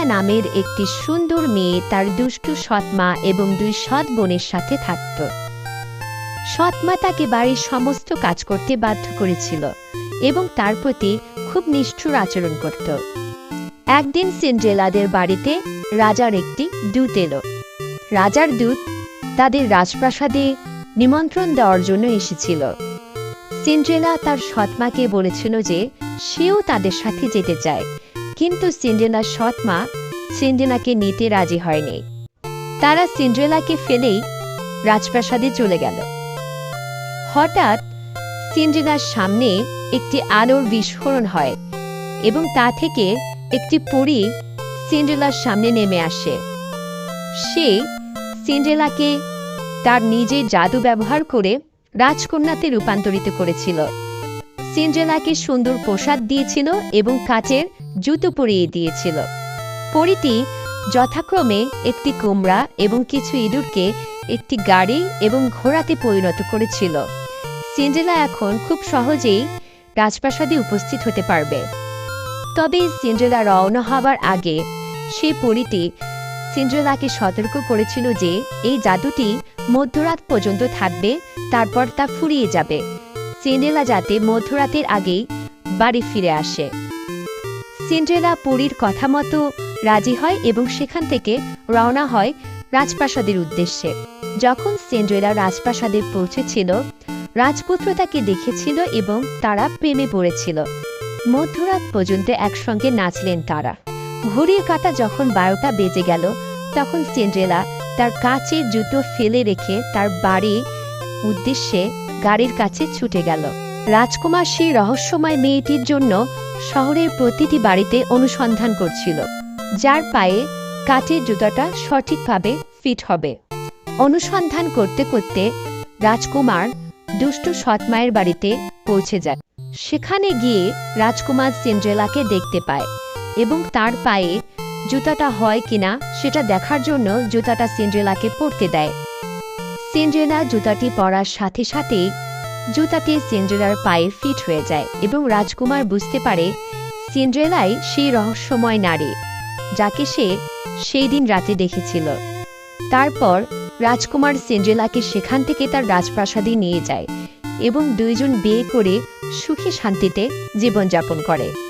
Cinderella নামের একটি সুন্দর মেয়ে তার দুষ্টু সৎমা এবং দুই সৎ বোনের সাথে থাকত। সৎমা তাকে বাড়ির সমস্ত কাজ করতে বাধ্য করেছিল এবং তার প্রতি খুব নিষ্ঠুর আচরণ করত। একদিন সিন্ড্রেলাদের বাড়িতে রাজার একটি দূত এলো। রাজার দূত তাদের রাজপ্রাসাদে নিমন্ত্রণ দেওয়ার জন্য এসেছিল। সিন্ড্রেলা তার সৎমাকে বলেছিল যে সেও তাদের সাথে যেতে চায় কিন্তু সিন্ড্রেলার সৎমা সিন্ড্রেলাকে নিতে রাজি হয়নি। তারা সিন্ড্রেলাকে ফেলেই রাজপ্রাসাদে চলে গেল। হঠাৎ সিন্ড্রেলার সামনে একটি আলোর বিস্ফোরণ হয় এবং তা থেকে একটি পরী সিন্ড্রেলার সামনে নেমে আসে। সে সিন্ড্রেলাকে তার নিজের জাদু ব্যবহার করে রাজকন্যাতে রূপান্তরিত করেছিল। সিন্ড্রেলাকে সুন্দর পোশাক দিয়েছিল এবং কাচের জুতো পরিয়ে দিয়েছিল। পরিটি যথাক্রমে একটি কুমড়া এবং কিছু ইঁদুরকে একটি গাড়ি এবং ঘোড়াতে পরিণত করেছিল। সিন্ড্রেলা এখন খুব সহজেই রাজপ্রাসাদে উপস্থিত হতে পারবে। তবে সিন্ড্রেলা রওনা হবার আগে সে পরিটি সিন্ড্রেলাকে সতর্ক করেছিল যে এই জাদুটি মধ্যরাত পর্যন্ত থাকবে, তারপর তা ফুরিয়ে যাবে। সিন্ড্রেলা যাতে মধ্যরাতের আগেই বাড়ি ফিরে আসে। সিন্ড্রেলা পুরীর কথা মতো রাজি হয় এবং সেখান থেকে রওনা হয় রাজপ্রাসাদের উদ্দেশ্যে। যখন সিন্ড্রেলা রাজপ্রাসাদে পৌঁছেছিল, রাজপুত্র তাকে দেখেছিল এবং তারা প্রেমে পড়েছিল। মধ্যরাত পর্যন্ত একসঙ্গে নাচলেন তারা। ঘড়ির কাটা যখন বারোটা বেজে গেল, তখন সিন্ড্রেলা তার কাচের জুতো ফেলে রেখে তার বাড়ি উদ্দেশ্যে গাড়ির কাছে ছুটে গেল। রাজকুমার সেই রহস্যময় মেয়েটির জন্য শহরের প্রতিটি বাড়িতে অনুসন্ধান করছিল, যার পায়ে কাঠের জুতাটা সঠিকভাবে ফিট হবে। অনুসন্ধান করতে করতে রাজকুমার দুষ্টু সৎমায়ের বাড়িতে পৌঁছে যায়। সেখানে গিয়ে রাজকুমার সিন্ড্রেলাকে দেখতে পায় এবং তার পায়ে জুতাটা হয় কিনা সেটা দেখার জন্য জুতাটা সিন্ড্রেলাকে পরতে দেয়। সিন্ড্রেলা জুতাটি পরার সাথে সাথেই জুতাটি সিন্ড্রেলার পায়ে ফিট হয়ে যায় এবং রাজকুমার বুঝতে পারে সিন্ড্রেলাই সেই রহস্যময় নারী, যাকে সে সেই দিন রাতে দেখেছিল। তারপর রাজকুমার সিন্ড্রেলাকে সেখান থেকে তার রাজপ্রাসাদে নিয়ে যায় এবং দুইজন বিয়ে করে সুখী শান্তিতে জীবনযাপন করে।